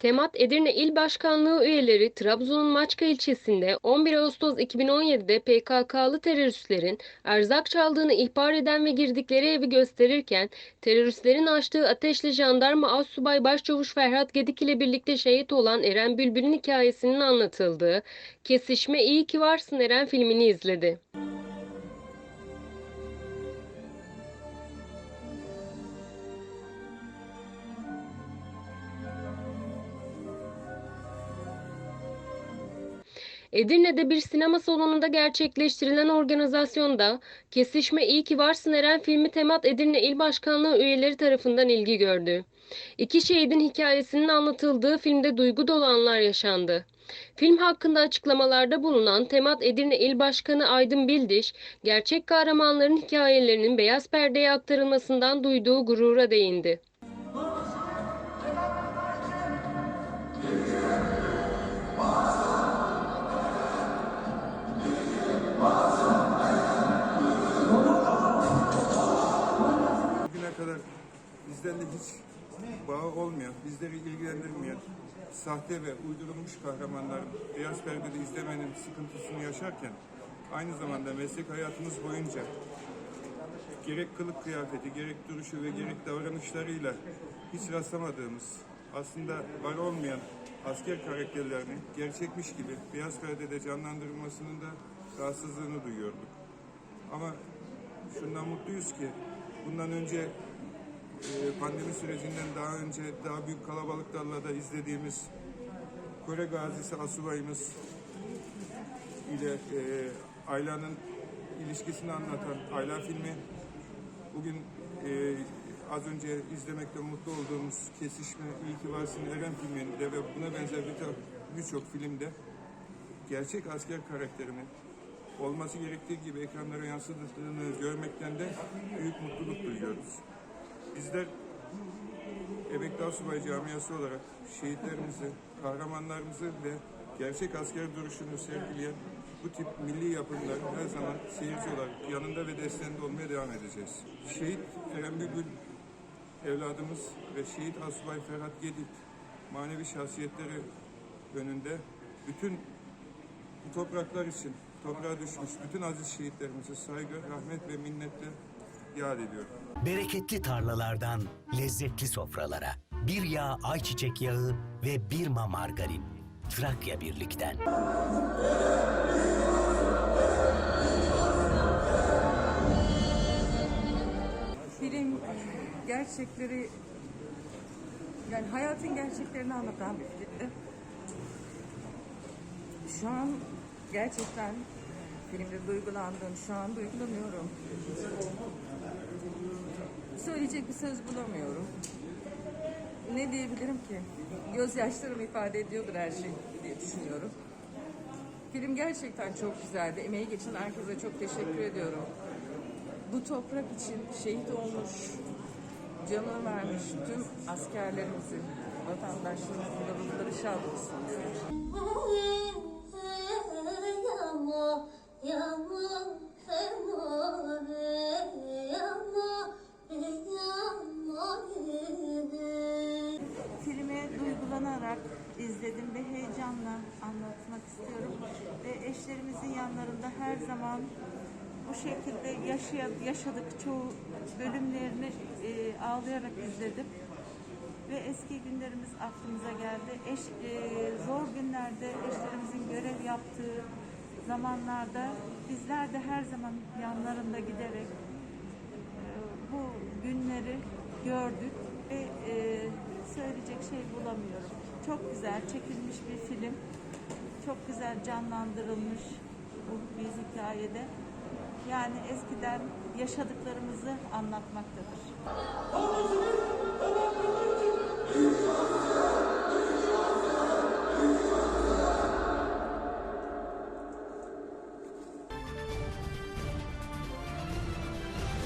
Temat Edirne İl Başkanlığı üyeleri Trabzon'un Maçka ilçesinde 11 Ağustos 2017'de PKK'lı teröristlerin erzak çaldığını ihbar eden ve girdikleri evi gösterirken teröristlerin açtığı ateşle jandarma Assubay Başçavuş Ferhat Gedik ile birlikte şehit olan Eren Bülbül'ün hikayesinin anlatıldığı Kesişme İyi Ki Varsın Eren filmini izledi. Edirne'de bir sinema salonunda gerçekleştirilen organizasyonda Kesişme İyi Ki Varsın Eren filmi Temat Edirne İl Başkanlığı üyeleri tarafından ilgi gördü. İki şehidin hikayesinin anlatıldığı filmde duygu dolu anlar yaşandı. Film hakkında açıklamalarda bulunan Temat Edirne İl Başkanı Aydın Bildiş, gerçek kahramanların hikayelerinin beyaz perdeye aktarılmasından duyduğu gurura değindi. Kadar bizden de hiç bağı olmayan, bizleri ilgilendirmeyen sahte ve uydurulmuş kahramanların beyaz perdede izlemenin sıkıntısını yaşarken aynı zamanda meslek hayatımız boyunca gerek kılık kıyafeti, gerek duruşu ve gerek davranışlarıyla hiç rastlamadığımız, aslında var olmayan asker karakterlerini gerçekmiş gibi beyaz perdede canlandırılmasının da rahatsızlığını duyuyorduk. Ama şundan mutluyuz ki bundan önce pandemi sürecinden daha önce daha büyük kalabalıklarla da izlediğimiz Kore gazisi asubayımız ile e, Ayla'nın ilişkisini anlatan Ayla filmi bugün e, az önce izlemekte mutlu olduğumuz Kesişme İyi ki Varsın Eren filminde ve buna benzer bir- birçok filmde gerçek asker karakterini olması gerektiği gibi ekranlara yansıtıldığını görmekten de büyük mutluluk duyuyoruz. Bizler Emekli Asubay Camiası olarak şehitlerimizi, kahramanlarımızı ve gerçek asker duruşunu sergileyen bu tip milli yapımların her zaman seyirci olarak yanında ve desteğinde olmaya devam edeceğiz. Şehit Eren Bülbül evladımız ve şehit Asubay Ferhat Gedik manevi şahsiyetleri önünde bütün bu topraklar için toprağa düşmüş bütün aziz şehitlerimize saygı, rahmet ve minnetle yad ediyorum. Bereketli tarlalardan lezzetli sofralara. Bir yağ ayçiçek yağı ve bir ma margarin. Trakya Birlik'ten. Film gerçekleri yani hayatın gerçeklerini anlatan bir filmdi. Şu an gerçekten filmde duygulandım. Şu an duygulanıyorum. Söyleyecek bir söz bulamıyorum. Ne diyebilirim ki? Gözyaşlarım ifade ediyordur her şey diye düşünüyorum. Film gerçekten çok güzeldi. Emeği geçen herkese çok teşekkür ediyorum. Bu toprak için şehit olmuş, canını vermiş tüm askerlerimizin, vatandaşlarımızın da ruhları şad olsun. Yama, Filmi duygulanarak izledim ve heyecanla anlatmak istiyorum. Ve eşlerimizin yanlarında her zaman bu şekilde yaşadık. Çoğu bölümlerini e, ağlayarak izledim. Ve eski günlerimiz aklımıza geldi. Eş, e, zor günlerde eşlerimizin görev yaptığı zamanlarda bizler de her zaman yanlarında giderek bu günleri gördük ve e, söyleyecek şey bulamıyorum. Çok güzel çekilmiş bir film. Çok güzel canlandırılmış bu bir hikayede. Yani eskiden yaşadıklarımızı anlatmaktadır.